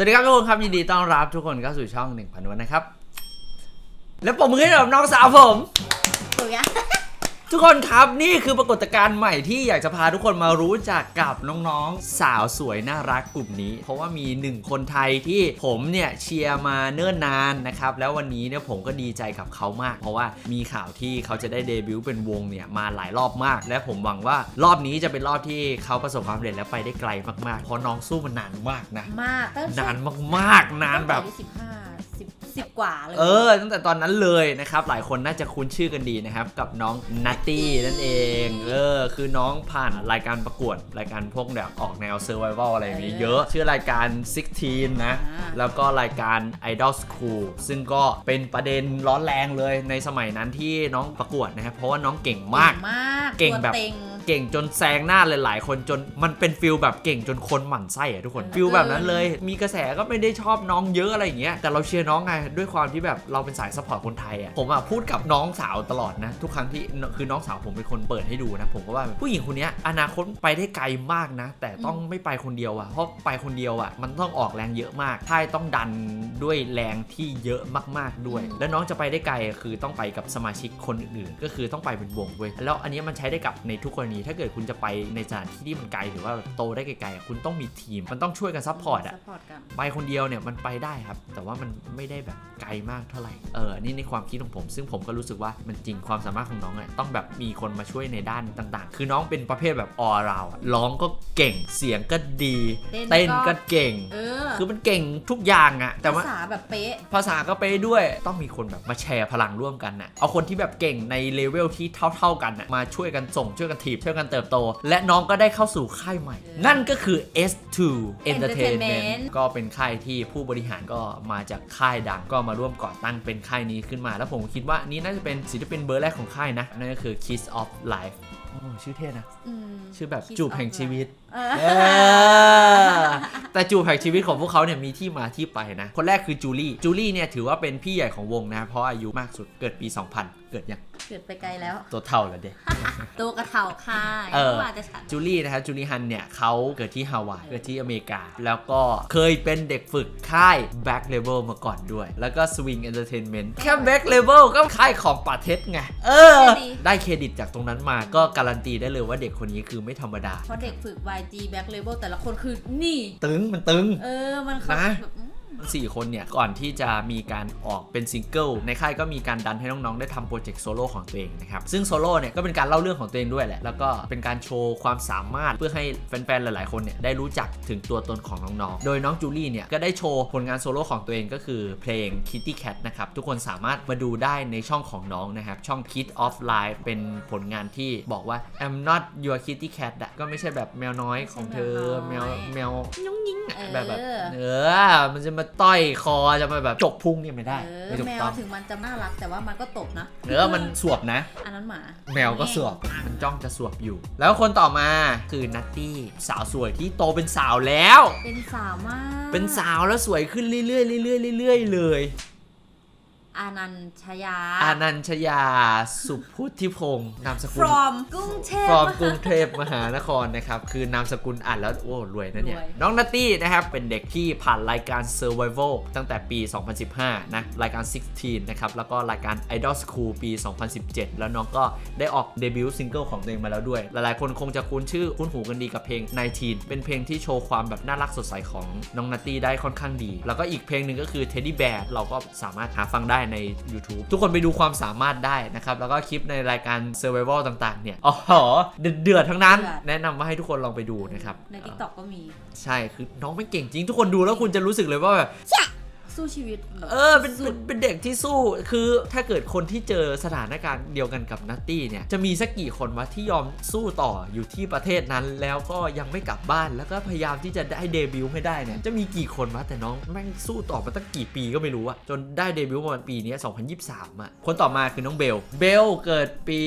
สวัสดีครับทุกคนครับยินดีต้อนรับทุกคนเข้าสู่ช่องหนึ่งพันวันนะครับ แล้วผมมือให้กับน้องสาวผม ถูกยัง ทุกคนครับนี่คือปรากฏการณ์ใหม่ที่อยากจะพาทุกคนมารู้จักกับน้องๆ สาวสวยน่ารักกลุ่มนี้ เพราะว่ามีหนึ่งคนไทยที่ผมเนี่ยเชียร์มาเนิ่นนานนะครับ แล้ววันนี้เนี่ยผมก็ดีใจกับเขามาก เพราะว่ามีข่าวที่เขาจะได้เดบิวต์เป็นวงเนี่ยมาหลายรอบมาก และผมหวังว่ารอบนี้จะเป็นรอบที่เขาประสบความสำเร็จและไปได้ไกลมากๆเพราะน้องสู้มันนานมากนะมากตั้งแต่นานมากๆนานแบบสิ บห้าสิบสิบกว่าเลย เออ ตั้งแต่ตอนนั้นเลยนะครับ หลายคนน่าจะคุ้นชื่อกันดีนะครับ กับน้องนัตตี้นั่นเอง เออ คือน้องผ่านรายการประกวด รายการพวกแบบออกแนวเซอร์ไวลอะไรอย่างนี้เยอะ ชื่อรายการ 16 นะแล้วก็รายการ Idol School ซึ่งก็เป็นประเด็นร้อนแรงเลยในสมัยนั้นที่น้องประกวดนะครับ เพราะว่าน้องเก่งมากมากเก่งแบบตัวเต็ง เก่งจนแซงหน้าหลายๆ คนจนมันเป็นฟิลแบบเก่งจนคนหมั่นไส้อะทุกคนเออฟิลแบบนั้นเลย มีกระแสก็ไม่ได้ชอบน้องเยอะอะไรอย่างเงี้ยแต่เราเชียร์น้องไงด้วยความที่แบบเราเป็นสายสปอร์ตคนไทยอะผมอะพูดกับน้องสาวตลอดนะ ทุกครั้งที่คือน้องสาวผมเป็นคนเปิดให้ดูนะผมก็ว่าผู้หญิงคนเนี้ยอนาคตไปได้ไกลมากนะ แต่ต้องไม่ไปคนเดียวอะเพราะไปคนเดียวอะมันต้องออกแรงเยอะมากค่ายต้องดันด้วยแรงที่เยอะมากๆด้วย แล้วน้องจะไปได้ไกลคือต้องไปกับสมาชิกคนอื่นๆก็คือต้องไปเป็นวงเว้ยแล้วอันนี้มันใช้ได้กับในทุกกรณีถ้าเกิดคุณจะไปในสถานที่ที่มันไกลหรือว่าโตได้ไกลๆอะคุณต้องมีทีม มันต้องช่วยกันซัพพอร์ตอะซัพพอร์ตกันไปคนเดียวเนี่ยมันไปได้ครับ แต่ว่ามันไม่ได้แบบไกลมากเท่าไหร่เอออันนี่ในความคิดของผม ซึ่งผมก็รู้สึกว่ามันจริงความสามารถของน้องอะต้องแบบมีคนมาช่วยในด้านต่างๆ คือน้องเป็นประเภทแบบออราวร้องก็เก่งเสียงก็ดีเต้นก็เก่ง เออคือมันเก่งทุกอย่างอะแต่ว่าภาษาแบบเป๊ะภาษาก็ไปด้วยต้องมีคนแบบมาแชร์พลังร่วมกันน่ะเอาคนที่แบบเก่งในเลเวลที่เท่า ๆกันน่ะมาช่วยกันส่งช่วยกันถีบช่วยกันเติบโต และน้องก็ได้เข้าสู่ค่ายใหม่เออนั่นก็คือ S2 Entertainment Entertainment ก็เป็นค่ายที่ผู้บริหารก็มาจากค่ายดัง ก็มาร่วมก่อตั้งเป็นค่ายนี้ขึ้นมา แล้วผมคิดว่านี่น่าจะเป็นศิลปินเบอร์แรกของค่ายนะนั่นก็คือ Kiss of Life โอ้ชื่อเท่นะอืมชื่อแบบ Kiss จูบ of แห่งชีวิตเออเออแต่จูบแห่งชีวิตของพวกเขาเนี่ยมีที่มาที่ไปนะ คนแรกคือจูลี่ จูลี่เนี่ยถือว่าเป็นพี่ใหญ่ของวงนะ เพราะอายุมากสุดเกิดปี 2000 เกิดยังเกิดไปไกลแล้ว ตัวเท่าแล้วเด็กตัวกระเท่าค่ะเออว่าจะฉันจูลี่นะครับจูลี่ฮันเนี่ยเขาเกิดที่ฮาวายเกิดที่อเมริกา แล้วก็เคยเป็นเด็กฝึกค่าย Back Level มาก่อนด้วย แล้วก็ Swing Entertainment แค่ Back Level ก็ค่ายของปาเทสไงเออ ได้เครดิตจากตรงนั้นมาก็การันตีได้เลยว่าเด็กคนนี้คือไม่ธรรมดาเพราะเด็กฝึก YG Back Label แต่ละคนคือนี่ ตึงมันตึง เออ มันเขานะ แบบอื มสี่คนเนี่ย ก่อนที่จะมีการออกเป็นซิงเกิลในค่ายก็มีการดันให้น้องๆ ได้ทำโปรเจกต์โซโล่ของตัวเองนะครับ ซึ่งโซโล่เนี่ยก็เป็นการเล่าเรื่องของตัวเองด้วยแหละ แล้วก็เป็นการโชว์ความสามารถเพื่อให้แฟนๆ หลายๆ คนเนี่ยได้รู้จักถึงตัวตนของน้องๆ โดยน้องจูลี่เนี่ยก็ได้โชว์ผลงานโซโล่ของตัวเองก็คือเพลง Kitty Cat นะครับทุกคนสามารถมาดูได้ในช่องของน้องนะครับช่อง Kid of Life เป็นผลงานที่บอกว่า I'm not your kitty cat อะก็ไม่ใช่แบบแมวน้อยของเธอแมวแมวยุ้งยิงอะแบบแบบเออเออมันจะมาต้อยคอจะมาแบบจกพุงเนี่ยไม่ได้เออไม่ถูแมกวต้องถึงมันจะน่ารักแต่ว่ามันก็ตบนะเออมันสวบนะ อันนั้นหมาแมวก็สวบมันจ้องจะสวบอยู่ แล้วคนต่อมาคือนัตตี้สาวสวยที่โตเป็นสาวแล้ว เป็นสาวมาก เป็นสาวแล้วสวยขึ้นเรื่อยๆเรื่อยๆเรื่อยๆเลย อานันชยา อานัญชยาสุพุทธิพงศ์นามสกุล from กรุงเทพฟอร์มกรุงเทพมหานครนะครับ คือนามสกุลอ่านแล้วโอ้รวยนะเนี่ย รวย น้องนัตตี้นะครับ เป็นเด็กที่ผ่านรายการ Survival ตั้งแต่ปี 2015 นะ รายการ 16 นะครับ แล้วก็รายการ Idol School ปี 2017 แล้วน้องก็ได้ออกเดบิวต์ซิงเกิลของตัวเองมาแล้วด้วย หลายๆ คนคงจะคุ้นชื่อคุ้นหูกันดีกับเพลง 19 เป็นเพลงที่โชว์ความแบบน่ารักสดใสของน้องนัตตี้ได้ค่อนข้างดี แล้วก็อีกเพลงหนึ่งก็คือ Teddy Bear เราก็สามารถหาฟังได้ใน YouTube ทุกคนไปดูความสามารถได้นะครับ แล้วก็คลิปในรายการ Survival ต่าง ๆ เนี่ย อ๋อเดือดๆทั้งนั้นเดือดแนะนำว่าให้ทุกคนลองไปดูนะครับ ใน TikTok ก็มี ใช่ คือน้องไม่เก่งจริง ทุกคนดูแล้วคุณจะรู้สึกเลยว่าแบบ สู้ชีวิตแบบเออเป็นเป็นเป็นเด็กที่สู้คือถ้าเกิดคนที่เจอสถานการณ์เดียวกันกับนัตตี้เนี่ยจะมีสักกี่คนวะที่ยอมสู้ต่ออยู่ที่ประเทศนั้น แล้วก็ยังไม่กลับบ้านแล้วก็พยายามที่จะได้เดบิวต์ให้ได้เนี่ยจะมีกี่คนวะแต่น้องแม่งสู้ต่อมาตั้งกี่ปีก็ไม่รู้อะจนได้เดบิวต์มาปีเนี้ย2023อะคนต่อมาคือน้องเบลเบลเกิดปี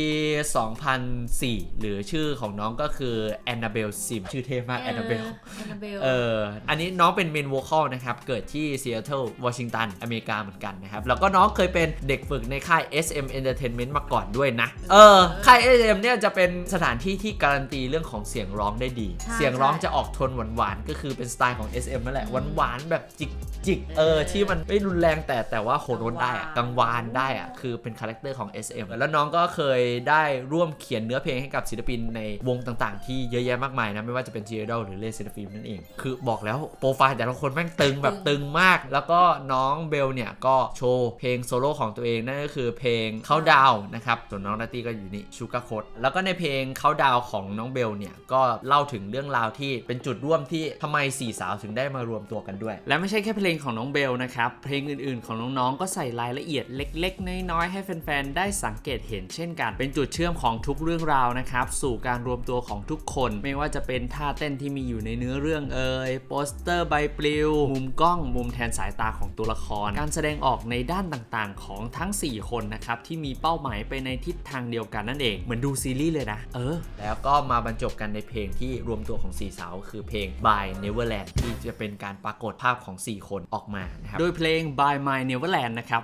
2004 หรือชื่อของน้องก็คือแอนนาเบลซิมชื่อเท่มากแอนนาเบล แอนนาเบล เออ อันนี้น้องเป็นเมนโวคอลนะครับ เกิดที่ซีแอตเทิลวอชิงตันอเมริกาเหมือนกันนะครับ แล้วก็น้องเคยเป็นเด็กฝึกในค่าย SM Entertainment มาก่อนด้วยนะ เออ ค่าย SM เนี่ยจะเป็นสถานที่ที่การันตีเรื่องของเสียงร้องได้ดี ใช่เสียงร้องใช่จะออกโทนหวานๆ ก็คือเป็นสไตล์ของ SM นั่นแหละ หวานๆ แบบจิกจิกๆเออ ที่มันไม่รุนแรงแต่แต่ว่าโหโน้ตได้อะกังวานได้อะคือเป็นคาแรคเตอร์ของ SM แล้วน้องก็เคยได้ร่วมเขียนเนื้อเพลงให้กับศิลปินในวงต่างๆ ที่เยอะแยะมากมายนะ ไม่ว่าจะเป็น g ี d o หรือเลซิลฟิล์มนั่นเอง คือบอกแล้วโปรไฟล์แต่ละคนแม่งตึงแบบตึงมาก แล้วก็น้องเบลเนี่ยก็โชว์เพลงโซโล่ของตัวเองนั่นก็คือเพลงเขาดาวนะครับส่วนน้องนาตี้ก็อยู่นี่ชูกาโคดแล้วก็ในเพลงเขาดาวของน้องเบลเนี่ยก็เล่าถึงเรื่องราวที่เป็นจุดร่วมที่ทำไมสี่สาวถึงได้มารวมตัวกันด้วย และไม่ใช่แค่เพลงของน้องเบลนะครับเพลงอื่นๆ ของน้องๆก็ใส่รายละเอียดเล็ก ๆ น้อยๆให้แฟนๆได้สังเกตเห็นเช่นกัน เป็นจุดเชื่อมของทุกเรื่องราวนะครับสู่การรวมตัวของทุกคน ไม่ว่าจะเป็นท่าเต้นที่มีอยู่ในเนื้อเรื่องเอ่ยโปสเตอร์ใบปลิว มุมกล้องมุมแทนสายตาของตัวละคร การแสดงออกในด้านต่างๆ ของทั้ง 4 คนนะครับที่มีเป้าหมายไปในทิศทางเดียวกันนั่นเอง เหมือนดูซีรีส์เลยนะ เออ แล้วก็มาบรรจบกันในเพลงที่รวมตัวของสี่สาวคือเพลง By Neverland ที่จะเป็นการปรากฏภาพของ 4 คนออกมานะครับโดยเพลง By My Neverland นะครับ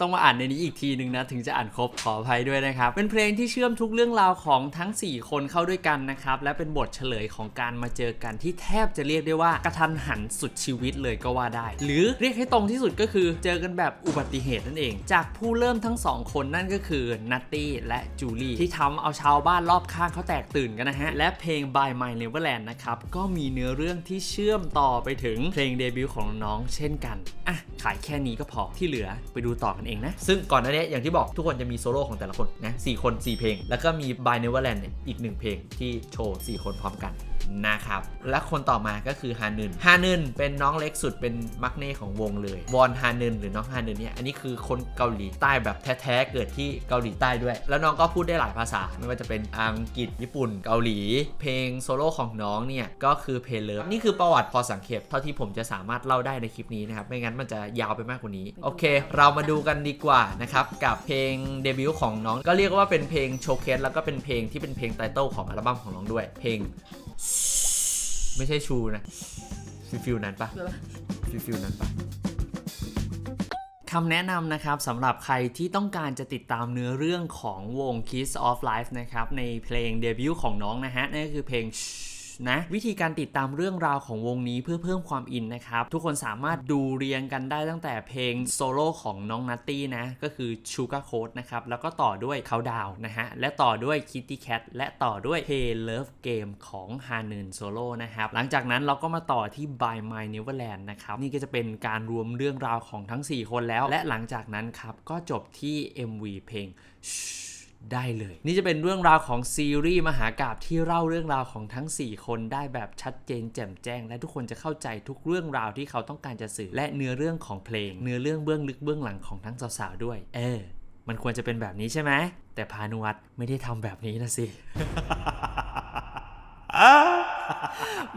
ต้องมาอ่านในนี้อีกทีหนึ่งนะถึงจะอ่านครบขออภัยด้วยนะครับ เป็นเพลงที่เชื่อมทุกเรื่องราวของทั้ง 4 คนเข้าด้วยกันนะครับ และเป็นบทเฉลยของการมาเจอกันที่แทบจะเรียกได้ว่ากระทันหันสุดชีวิตเลยก็ว่าได้ หรือเรียกให้ตรงที่สุดก็คือเจอกันแบบอุบัติเหตุนั่นเอง จากผู้เริ่มทั้งสองคนนั่นก็คือนัตตี้และจูลี่ที่ทำเอาชาวบ้านรอบข้างเขาแตกตื่นกันนะฮะและเพลง By My Neverland นะครับก็มีเนื้อเรื่องที่เชื่อมต่อไปถึงเพลงเดบิวต์ของน้องเช่นกันอะขายแค่นี้ก็พอที่เหลือไปดูต่อกันเองนะ ซึ่งก่อนหน้านี้อย่างที่บอกทุกคนจะมีโซโล่ของแต่ละคนนะสคน 4 เพลง แล้วก็มี By Neverland เนี่ยอีกหนึ่งเพลงที่โชว์ 4 คนพร้อมกัน นะครับ และคนต่อมาก็คือฮานึนฮานึนเป็นน้องเล็กสุดเป็นมักเน่ของวงเลย วอนฮานึนหรือน้องฮานึนเนี่ยอันนี้คือคนเกาหลีใต้แบบแท้ๆเกิดที่เกาหลีใต้ด้วย แล้วน้องก็พูดได้หลายภาษา ไม่ว่าจะเป็นอังกฤษญี่ปุ่นเกาหลี เพลงโซโล่ของน้องเนี่ยก็คือเพลเลิฟนี่คือประวัติพอสังเขปเท่าที่ผมจะสามารถเล่าได้ในคลิปนี้นะครับไม่งั้นมันจะยาวไปมากกว่านี้โอเค เรามาดูกันดีกว่านะครับกับเพลงเดบิวต์ของน้องก็เรียกว่าเป็นเพลงโชว์เคสแล้วก็เป็นเพลงที่เป็นเพลงไตเติลของอัลบั้มของน้องด้วย เพลง ไม่ใช่ชูนะฟิลฟิลนั้นปะฟิลฟิลนั้นปะคำแนะนำนะครับสำหรับใครที่ต้องการจะติดตามเนื้อเรื่องของวง Kiss of Life นะครับ ในเพลงเดบิวต์ของน้องนะฮะ นั่นก็คือเพลง นะ วิธีการติดตามเรื่องราวของวงนี้เพื่อเพิ่มความอินนะครับ ทุกคนสามารถดูเรียงกันได้ตั้งแต่เพลงโซโล่ของน้องนัตตี้นะ ก็คือ Sugar Coat นะครับ แล้วก็ต่อด้วยเขาดาวนะฮะ และต่อด้วย Kitty Cat และต่อด้วย Play Love Game ของ h a n น n Solo นะครับ หลังจากนั้นเราก็มาต่อที่ By My Neverland นะครับ นี่ก็จะเป็นการรวมเรื่องราวของทั้ง 4 คนแล้ว และหลังจากนั้นครับก็จบที่ MV เพลง ได้เลย นี่จะเป็นเรื่องราวของซีรีส์มหากาบที่เล่าเรื่องราวของทั้ง 4 คนได้แบบชัดเจนแจ่มแจ้ง และทุกคนจะเข้าใจทุกเรื่องราวที่เขาต้องการจะสื่อ และเนื้อเรื่องของเพลง เนื้อเรื่องเบื้องลึกเบื้องหลังของทั้งสาวๆด้วย เออ มันควรจะเป็นแบบนี้ใช่ไหมแต่พานุวัตรไม่ได้ทำแบบนี้นะสิ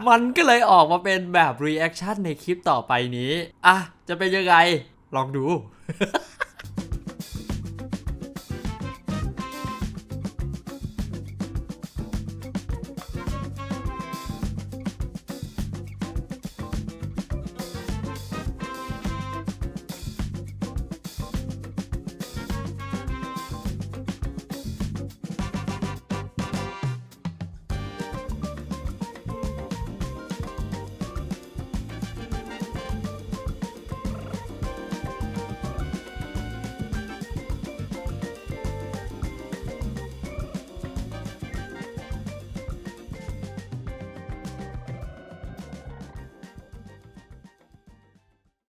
มันก็เลยออกมาเป็นแบบรีแอคชั่นในคลิปต่อไปนี้ อะ จะเป็นยังไง ลองดู